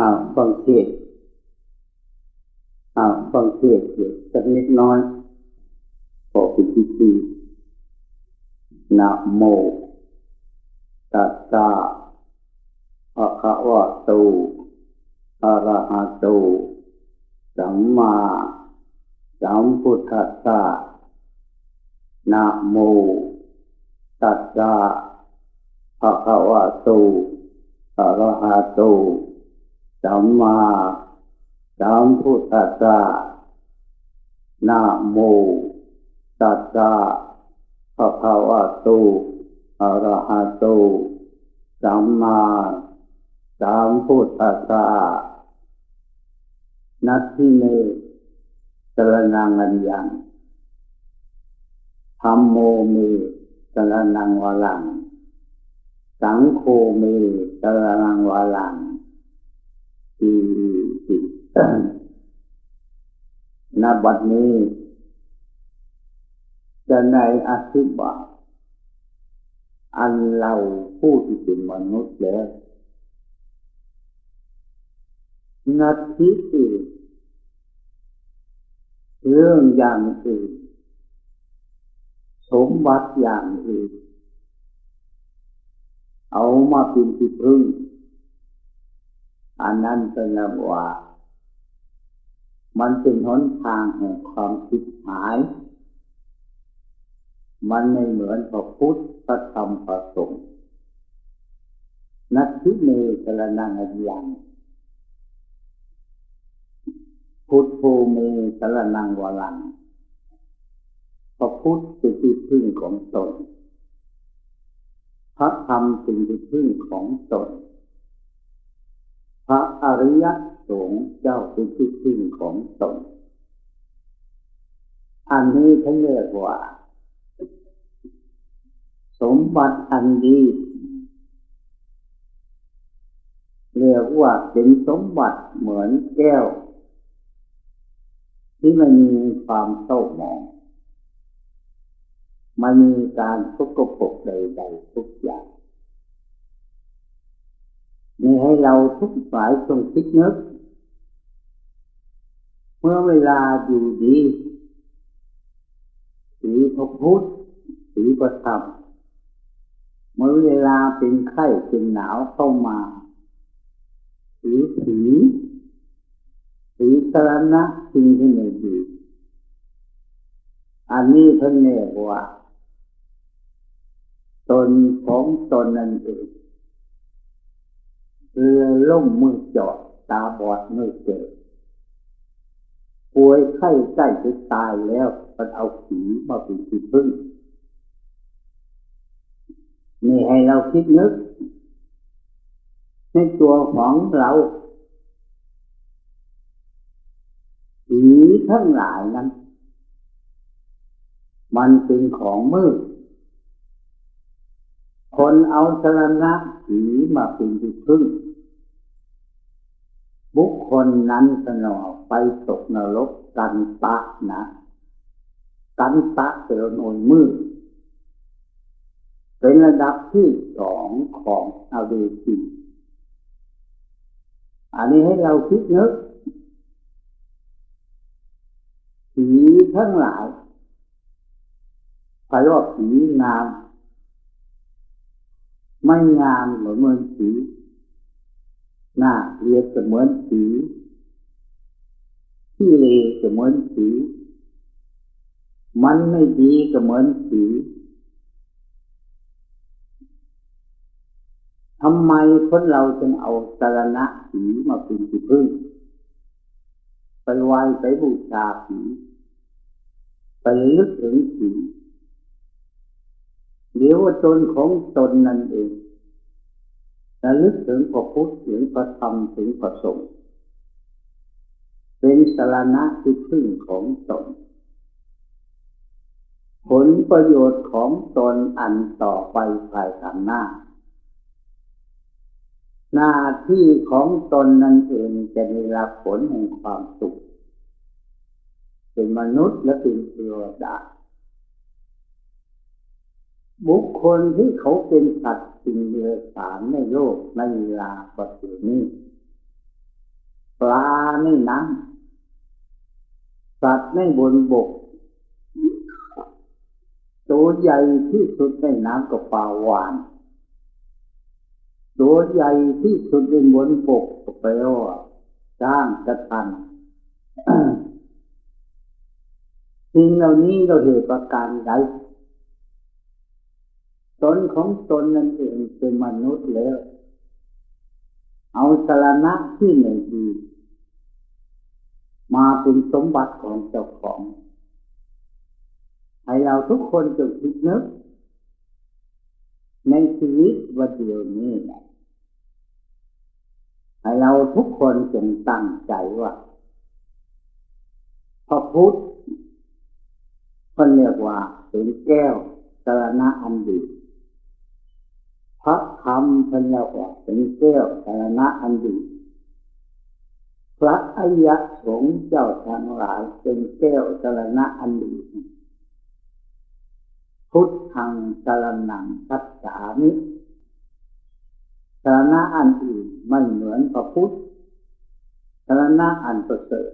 อ้าวฟังเทศอ้าวฟังเทศเดี๋ยวสักนิดน้อยขอเป็นพิธีนะโมตัสสะภะคะวะโตอะระหะโตสัมมาสัมพุทธัสสะนะโมตัสสะภะคะวะโตอะระหะโต สัมมาสัมพุทธัสสะนะโมตัสสะภะคะวะโตอะระหะโตสัมมาสัมพุทธัสสะนัตถิเมสรนังอัญญังธรรมโมเมสรนังวลัง สังโฆเมสรนังวลัง ทีติณบัดนี้ จะในอธิบายอันเราผู้ที่เป็นมนุษย์แล้วนาทีอื่นเรื่องอย่างอื่น สมบัติอย่างอื่น เอามาเป็นที่พึ่ง อันนั้นเป็นว่า มันเป็นหนทางแห่งความคิดหาย มันไม่เหมือนพระพุทธพระธรรมพระสงฆ์นัตถิเมสรนังอยังพุทโธเมสรนังวลังพระพุทธเป็นที่พึ่งของตนพระธรรมเป็นที่พึ่งของตน พระอริยสงฆ์เจ้าเป็นที่พึ่งของตนอันนี้ท่านเรียกว่า สมบัติอันดีเรียกว่าเป็นสมบัติเหมือนแก้ว ที่ไม่มีความเศร้าหมองไม่มีการทุกข์ปกใดๆทุกอย่าง มีให้เราทุกฝ่ายจงคิดนึก เมื่อเวลาอยู่ดีถือพระพุทธถือประธรรมเมื่อเวลาเป็นไข้เป็นหนาวเข้ามาถือผีถือสรณะสิ่งที่ไม่ดีอันนี้ท่านเรียกว่า ตนของตนนั่นเอง เรือล่มมือจอด ตาบอดมือเกิดป่วยไข้ใกล้จะตายแล้ว มันเอาผีมาเป็นที่พึ่งนี่ให้เราคิดนึก ในตัวของเราผีทั้งหลายนั้น มันเป็นของมืด คนเอาสรณะผีมาเป็นที่พึ่ง บุคคลนั้นสนอไปตกนรกกันตะนะกันตะเป็นหน่วยมืดเป็นระดับที่สองของอาเวจีอันนี้ให้เราคิดนึกผีทั้งหลายใครว่าผีงาม ไม่งามเหมือนเหมือนผี หน้าเรียบเสมือนผีที่เลเสมือนผีมันไม่ดีเหมือนผีทำไมคนเราจึงเอาสารณะผีมาเป็นที่พึ่ง ไปไหว้ไปบูชาผีไปลึกถึงผีเดี๋ยวว่าตนของตนนั่นเอง ระลึกถึงพระพุทธถึงพระธรรมถึงพระสงฆ์เป็นสารณะที่พึ่งของตน ผลประโยชน์ของตนอันต่อไปภายข้างหน้า หน้าที่ของตนนั่นเองจะได้รับผลแห่งความสุข เป็นมนุษย์และเป็นเทวดา บุคคลที่เขาเป็นสัตว์สิ่งเดือสารในโลกในเวลาปัจจุบันนี้ปลาในน้ำสัตว์ในบนบก ตัวใหญ่ที่สุดในน้ำก็ปลาวานตัวใหญ่ที่สุดในบนบกก็แปลว่าจ้างกระทันสิ่งเหล่านี้เราเหตุประการใด ตนของตนนั่นเองเป็นมนุษย์แล้ว เอาสารณะที่หนึ่งดีมาเป็นสมบัติของเจ้าของ ให้เราทุกคนจงคิดนึก ในชีวิตวันเดียวนี้นะให้เราทุกคนจงตั้งใจว่าพระพุทธคนเรียกว่าเป็นแก้วสารณะอันดี พระธรรมพันเรียกว่าเป็นแก้วสารณะอันดีพระอริยสงฆ์เจ้าทั้งหลายเป็นแก้วสารณะอันดีพุทธังสารนังคัจฉามิสารณะอันอื่นไม่เหมือนพระพุทธสารณะอันประเสริฐ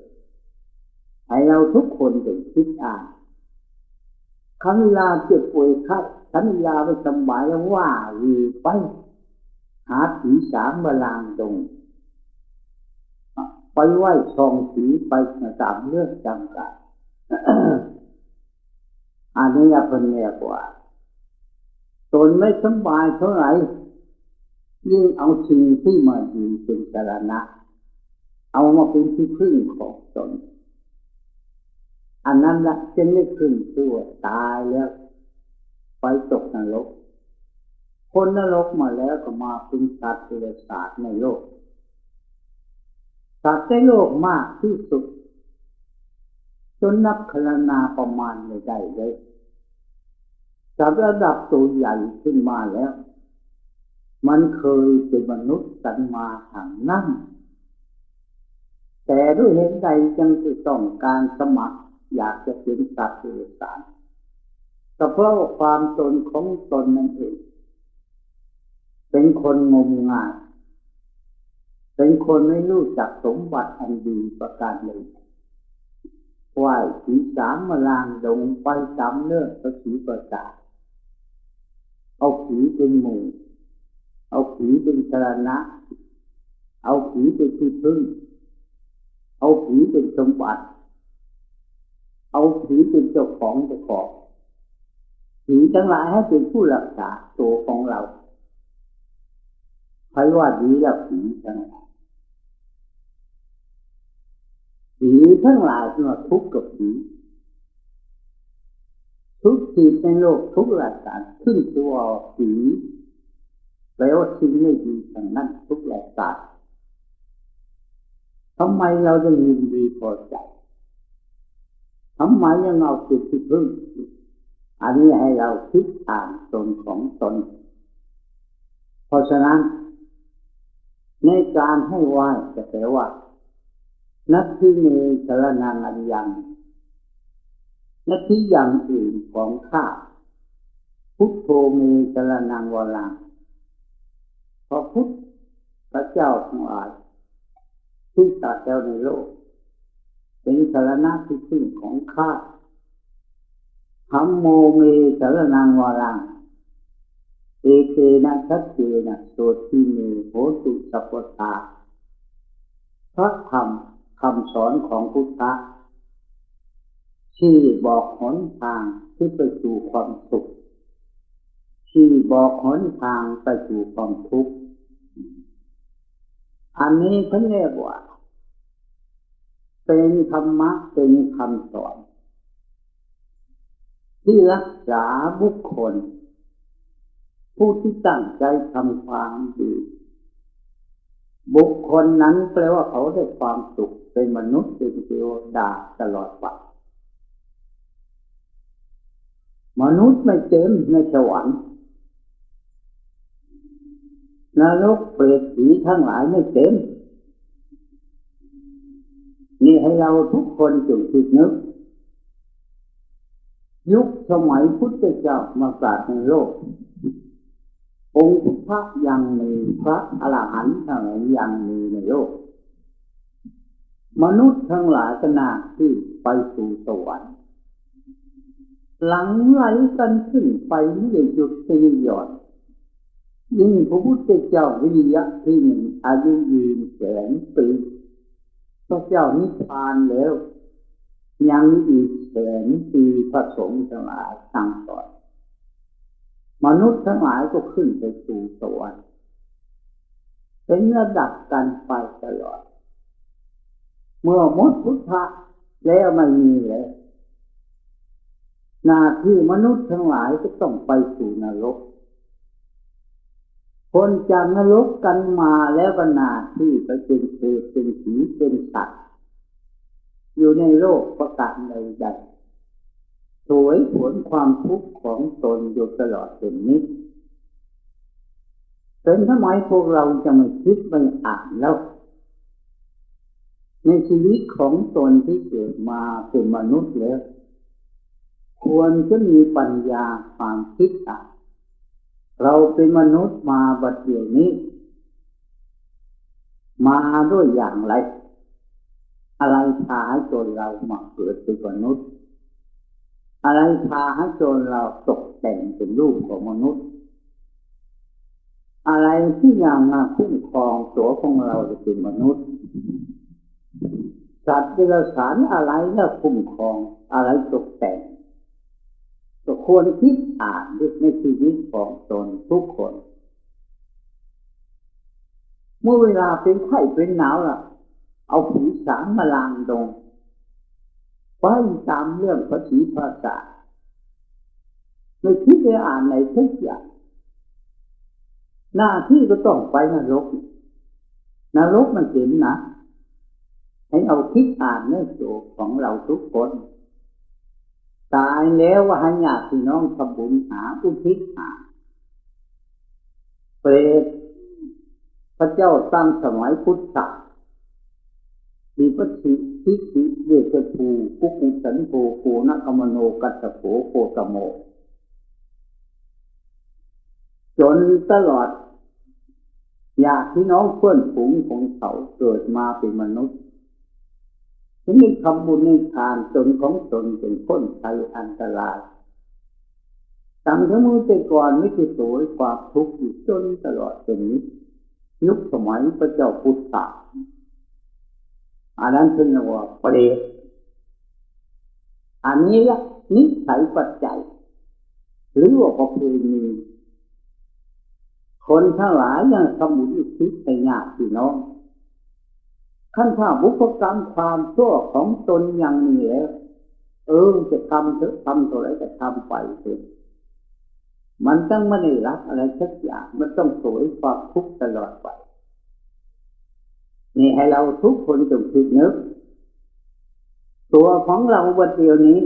ให้เราทุกคนเป็นคิดอ่านคำลาเจ็บป่วยไข้คำเวลาไม่สบายแล้วว่าวีไป หาผีสามมาลางตรงไปไหว้ชองผีไปตามเรื่องจำกัดอันนี้เป็นเรียกว่าตนไม่สบายเท่าไหร่ยิ่งเอาสิ่งที่มาดีเป็นสาระเอามาเป็นที่พึ่งของตน อันนั้นละจะไม่ขึ้นตัวตายแล้ว ไปตกนรกคนนรกมาแล้วก็มาเป็นสัตว์เดรัจฉานในโลก สัตว์ในโลกมากที่สุด จนนับคลนาประมาณไม่ได้เลยจับระดับตัวใหญ่ขึ้นมาแล้ว มันเคยเป็นมนุษย์กันมาทางนั้นแต่ด้วยเหตุใดจึงต้องการสมัคร อยากจะเป็นสัตว์เดรัจฉาน ก็เพราะความตนของตนนั่นเอง เป็นคนงมงายเป็นคนไม่รู้จักสมบัติอันดีประการเลยไหวผีสามมาลางดงไปจำเนื้อพระสีประกาเอาผีเป็นหมู่ เอาผีเป็นสารณะ เอาผีเป็นที่พึ่ง เอาผีเป็นสมบัติ เอาผีเป็นเจ้าของเจ้าของ ผีทั้งหลายให้เป็นผู้รักษาตัวของเราใครว่าดีแล้วผีทั้งหลายผีทั้งหลายที่ว่าทุกข์กับผีทุกขีดในโลกทุกหลักการขึ้นตัวผีแปลว่าสิ่งไม่ดีทั้งนั้นทุกหลักการทำไมเราจะยินดีพอใจทำไมยังเอาจิตที่พึ่ง อันนี้ให้เราคิดอ่านตนของตน เพราะฉะนั้น ในการให้ไหว้จะแปลว่า นักที่มีสารนังอันยังนักที่อย่างอื่นของข้าพุทโธมีสารนังวรังพระพุทธพระเจ้าทั้งหลายที่ตัดแล้วในโลก เป็นสารณะที่พึ่งของข้า ธรรมโมเมสารนังวรังเอเกนะชัดเจนะโสติเมโหตุสัพตาพระธรรมคำสอนของพุทธะที่บอกหนทางที่ไปสู่ความสุข ที่บอกหนทางไปสู่ความทุกข์ อันนี้เขาเรียกว่า เป็นธรรมะเป็นคำสอน ที่รักษาบุคคล ผู้ที่ตั้งใจทำความดี บุคคลนั้นแปลว่าเขาได้ความสุขเป็นมนุษย์เป็นเทวดาตลอดไปมนุษย์ไม่เต็มในสวรรค์นรกเปรตผีทั้งหลายไม่เต็มนี่ให้เราทุกคนจงคิดนึก ยุคสมัยพุทธเจ้ามาศาสในโลก องค์พระยังมีพระอรหันต์ทั้งหลายยังมีในโลก มนุษย์ทั้งหลายก็นาที่ไปสู่สวรรค์หลังไหลกันขึ้นไปไม่ได้หยุดไม่ได้หย่อนยิ่งพระพุทธเจ้าวิริยะที่หนึ่งอายุยืนแสนปีพระเจ้านิพพานแล้ว ยังอีกแสนปีผสมทั้งหลายตั้งต่อมนุษย์ทั้งหลายก็ขึ้นไปสู่สวรรค์เป็นระดับกันไปตลอด เมื่อมดพุทธะแล้วไม่มีแล้วหน้าที่มนุษย์ทั้งหลายก็ต้องไปสู่นรก คนจากนรกกันมาแล้วก็หน้าที่ไปเป็นเปรตเป็นผีเป็นสัตว์ อยู่ในโลกประกาศในใดสวยผลความทุกข์ของตนอยู่ตลอดเป็นนิดเป็นทำไมพวกเราจะไม่คิดไม่อ่านแล้ว ในชีวิตของตนที่เกิดมาเป็นมนุษย์แล้ว ควรจะมีปัญญาความคิดอ่านเราเป็นมนุษย์มาบัดเดี๋ยวนี้ มาด้วยอย่างไร อะไรพาให้ตนเรามาเกิดเป็นมนุษย์ อะไรพาให้ตนเราตกแต่งเป็นรูปของมนุษย์ อะไรที่ยังมาคุ้มครองตัวของเราจะเป็นมนุษย์สัตว์เดรัจฉานอะไรแล้วคุ้มครองอะไรตกแต่งก็ควรคิดอ่านในชีวิตของตนทุกคน เมื่อเวลาเป็นไข้เป็นหนาวล่ะ เอาผีสางมาลางดงไปตามเรื่องภาษีภาษาไม่คิดจะอ่านในทุกอย่างหน้าที่ก็ต้องไปนรกนรกมันเห็นนะ ให้เอาคิดอ่านในโจของเราทุกคน ตายแล้วว่าให้ญาติพี่น้องทำบุญหาอุทิศหาเปรตพระเจ้าตั้งสมัยพุทธะมีพ ระสิทิสิเวชภูกุกุสันโภโกนักมโนกัตโภโคตโม จนตลอด อยากที่น้องเพื่อนฝูงของเขาเกิดมาเป็นมนุษย์ถึงได้ทำบุญในทานจนของตนเป็นพ้นภัยอันตรายตั้งแต่มือแต่ก่อนไม่เคยสวยความทุกข์อยู่จนตลอดเป็นนี้ ยุคสมัยพระเจ้าพุทธะ อันนั้นเป็นว่าเปรตอันนี้ละนิสัยปัจจัย หรือว่าประเพณีคนทั้งหลายยังทำบุญอุทิศให้ญาติน้องขั้นถ้าบุพกรรมความชั่วของตนยังมีแล้วเออจะทำเถอะทำเท่าไรจะทำไปเถอะมันต้องไม่ได้รับอะไรสักอย่างมันต้องสวยความทุกข์ตลอดไป นี่ให้เราทุกคนจงคิดนึก ตัวของเราวันเดียวนี้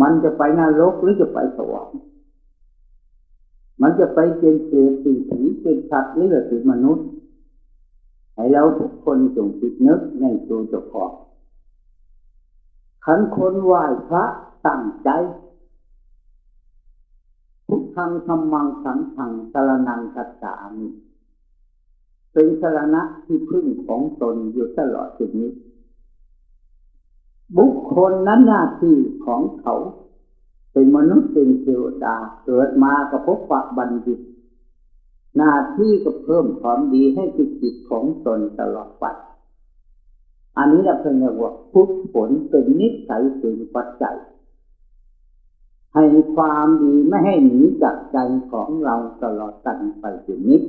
มันจะไปนรกหรือจะไปสวรรค์มันจะไปเป็นเศษสิ่งผีเป็นสัตว์หรือเป็นมนุษย์ ให้เราทุกคนจงคิดนึกในตัวเจ้าของขันคนไหว้พระตั้งใจทุกทางธรรมังสังขังสารนังกัจจามิ เป็นสารณะที่พึ่งของตนอยู่ตลอดชีวิตบุคคลนั้นหน้าที่ของเขา เป็นมนุษย์เป็นเทวดาเกิดมาก็พบปะบัณฑิต หน้าที่ก็เพิ่มความดีให้จิตจิตของตนตลอดไปอันนี้เราเป็นเรียกว่าพุทธผลเป็นนิสัยเป็นปัจจัยให้ความดีไม่ให้หนีจากใจของเราตลอดกันไปถึงนิด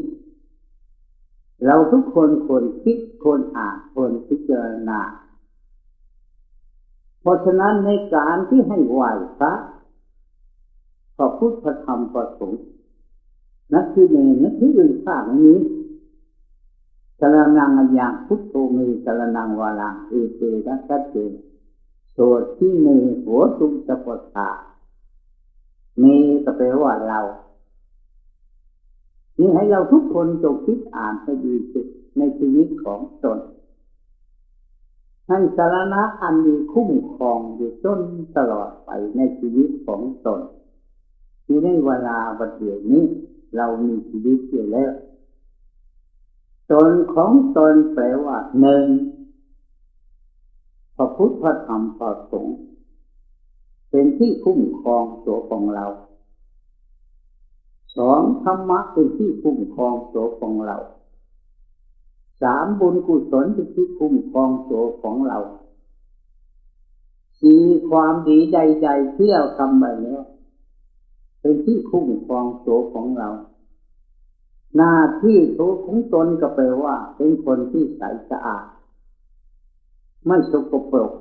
เราทุกคนควรคิดควรอ่านควรพิจารณา เพราะฉะนั้นในการที่ให้ไหวพระพระพุทธธรรมประสงค์นักที่หนึ่งนักที่อื่นข้างนี้สารนังอย่างพุทโธมีสารนังวาลังเอเตนะชัดเจนโสดที่มีหัวตุมสะปตามีก็แปลว่าเรา นี่ให้เราทุกคนจงคิดอ่านให้ดีสุดในชีวิตของตนให้สารณะอันมีคุ้มครองอยู่จนตลอดไปในชีวิตของตนที่ในเวลาบัดเดียวนี้ เรามีชีวิตอยู่แล้วตนของตนแปลว่าหนึ่งพระพุทธธรรมพระสงฆ์เป็นที่คุ้มครองตัวของเรา สองธรรมะเป็นที่คุ้มครองตัวของเราสามบุญกุศลเป็นที่คุ้มครองตัวของเราสี่ความดีใดๆที่เราทำไปแล้วเป็นที่คุ้มครองตัวของเรา หน้าที่ตัวของตนก็แปลว่า เป็นคนที่ใสสะอาด ไม่สกปรก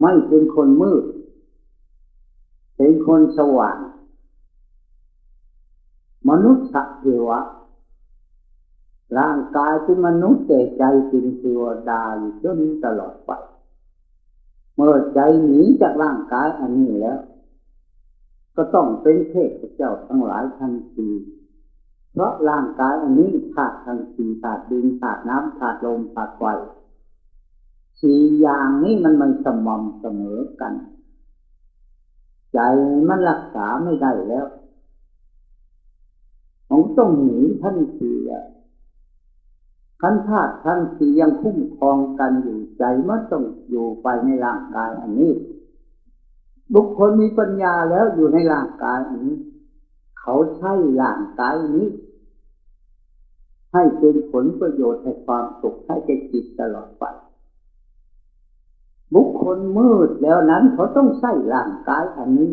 ไม่เป็นคนมืด เป็นคนสว่าง มนุษย์สัตว์เทวะ ร่างกายเป็นมนุษย์แต่ใจเป็นเทวดาอยู่จนตลอดไป เมื่อใจหนีจากร่างกายอันนี้แล้ว ก็ต้องเป็นเทพเจ้าทั้งหลายทันทีเพราะร่างกายอันนี้ธาตุทันทีธาตุดินธาตุน้ำธาตุลมธาตุไฟสี่อย่างนี้มันมันสม่ำเสมอกัน ใจมันรักษาไม่ได้แล้ว ผมต้องหนีท่านทีอะขันธาตุท่านทียังคุ้มครองกันอยู่ใจมันต้องอยู่ไปในร่างกายอันนี้ บุคคลมีปัญญาแล้วอยู่ในร่างกายอันนี้ เขาใช้ร่างกายนี้ ให้เป็นผลประโยชน์ให้ความสุขให้แก่จิตตลอดไปบุคคลมืดแล้วนั้นเขาต้องใส่ร่างกายอันนี้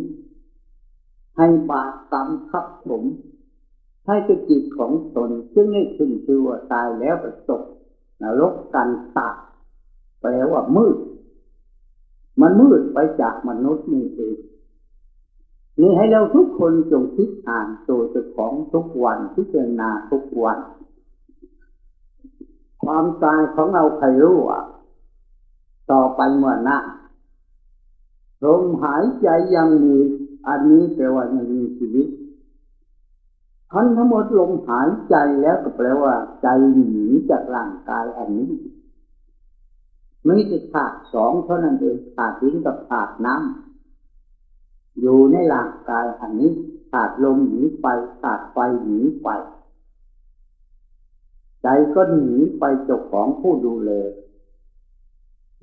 ให้บาปกรรมขับผม ให้กจิตของตนจึงได้ขึ้นชื่อว่าตายแล้วประสบนรกกันตาแปลว่ามืด มันมืดไปจากมนุษย์นี่เองนี่ให้เราทุกคนจงคิดอ่านตัวเจ้าของทุกวันพิจารณาทุกวัน ความตายของเราใครรู้อะ ต่อไปเมื่อหน้าลมหายใจยังมีอันนี้แปลว่ายังมีชีวิต ทั้งทั้งหมดลมหายใจแล้วก็แปลว่า ใจหนีจากร่างกายอันนี้ไม่ใช่ธาตุสองเท่านั้นเองธาตุดินกับธาตุน้ำอยู่ในร่างกายอันนี้ธาตุลมหนีไปธาตุไฟหนีไป ใจก็หนีไปเจ้าของผู้ดูแล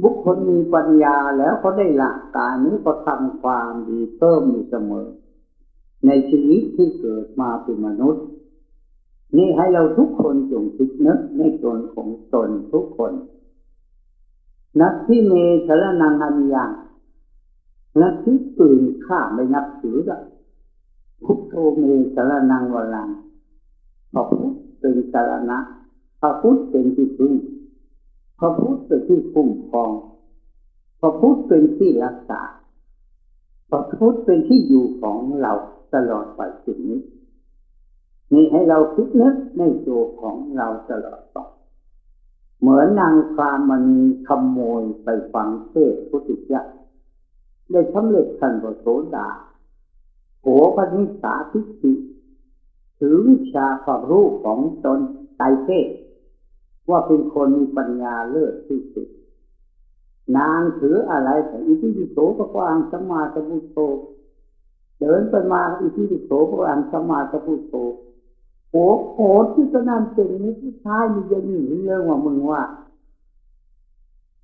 บุคคลมีปัญญาแล้วเขาได้หลักการนี้ก็ทำความดีเพิ่มอยู่เสมอ ในชีวิตที่เกิดมาเป็นมนุษย์ นี่ให้เราทุกคนจงคิดนึกในตนของตนทุกคนนักที่เมสรนังอันยังนักที่ตื่นข้าไม่นับถือละพุทโธเมสรนังวลังพระพุทธเป็นสารณะพระพุทธเป็นที่พึ่งพระพุทธเป็นที่คุ้มครองพระพุทธเป็นที่รักษาพระพุทธเป็นที่อยู่ของเรา ตลอดไปสิ่งนี้นี่ให้เราคิดนึกในตัวของเราตลอดไปเหมือนนางฟ้ามันขโมยไปฟังเทศพุทธิยะได้สำเร็จทันบโสดาโหปนิสาทิฏฐิถือวิชาความรู้ของตนไตเทศ ว่าเป็นคนมีปัญญาเลิศที่สุด นางถืออะไรแต่อิทิปิโสพระอังสมาสมุโต เดินไปมาอิทิปิโสพระอังสมาสมุโตโอ้โหที่สนานเป็นนี้ที่ท้ายมีจะหนีเรื่องว่ามึงว่า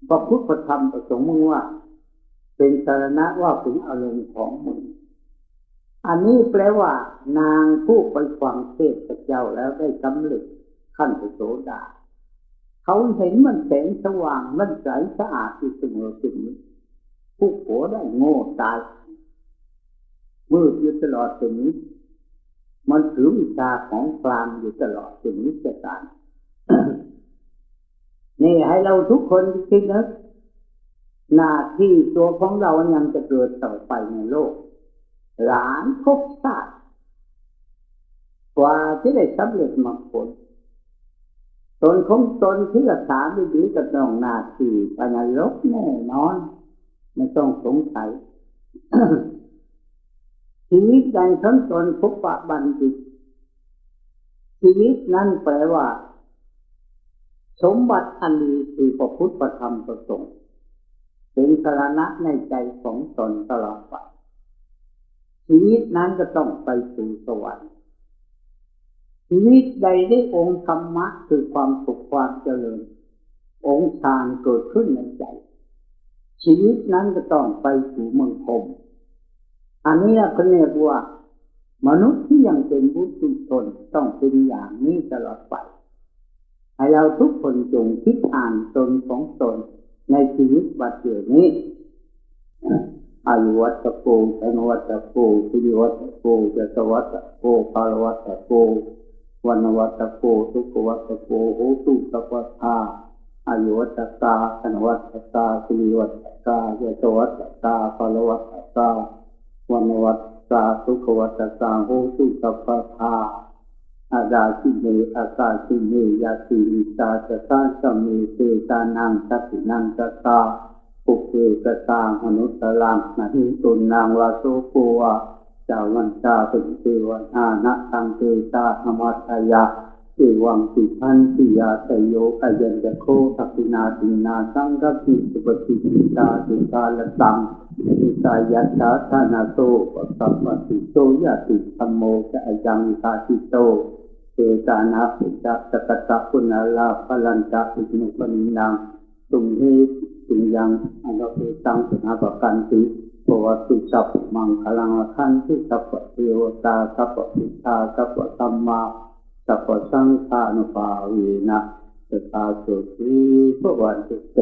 พระพุทธธรรมประสงค์มึงว่า เป็นสารณะว่าถึงอารมณ์ของมึงอันนี้แปลว่า นางผู้ไปฟังเทศเจ้าแล้วได้สำเร็จขั้นโสดาเขาเห็นมันแสงสว่างมันใสสะอาดอยู่เสมอสิ่งนี้ผู้โผได้โง่ตาย มืดอยู่ตลอดสิ่งนี้ มันถือวิชาของกลางอยู่ตลอดสิ่งนี้จะตายนี่ให้เราทุกคนคิดนะหน้าที่ตัวของเรายังจะเกิดต่อไปในโลก หลานพบชาติกว่าที่ได้สำเร็จมรรคผลตนของตนที่รักษาไม่ดีกับน้องนาทีปนรกแน่นอน ไม่ต้องสงสัย ชีวิตใดทั้งตนพบปะบัณฑิตชีวิตนั้นแปลว่า สมบัติอันดีคือพระพุทธธรรมประสงค์เป็นสารณะในใจของตนตลอดไปชีวิตนั้นก็ต้องไปสู่สวรรค์ชีวิตใดได้องค์ธรรมะคือความสุขความเจริญ องค์ฌานเกิดขึ้นในใจ ชีวิตนั้นก็ต้องไปสู่เมืองคม อันนี้เขาเรียกว่ามนุษย์ที่ยังเป็นบุตุชนต้องเป็นอย่างนี้ตลอดไป ให้เราทุกคนจงคิดอ่านตนของตนในชีวิตบัดเดี๋ยวนี้อายุวัตโกธนวัตโกสุริวัตโกจตวัตโกปารวัตโกวันวัตโกทุกวัตโกโหตุตวัตาอายุวัตกาธนวัตกาสุริวัตกาจตวัตกาปารวัตกา วันวัตกาทุกวัตกาโหตุตวัตาอาดาสิเมอาสาสิเมยาสิมิตาจตาสมีเตตานังสัตินังจตาปุเพกตามนุสลังนาหิตุนางวาโสโกวจาวันจาเป็นเทวนานะตังเตตาธรรมัตยา เอวังติพันติยาตโยอายัญจโคทักินาตินาสังกัปปิสุปฏิปิตาติกาลตังติกายัตถาธานาโตปสัพปติโตยะติธรรมโมจะอยังตาติโตเตตานาปิจสกตะปุณาลาภลันตะอินุปนินังตุงเหตุงยังอันเราเตังสนาปกันติปวัตตุสัพมังคลังคันติสัพพะเทวตาสัพพะพุทาสัพพะธรรมา สัพพสังฆานุภาวีนะสตาสุขีพระวันตุเต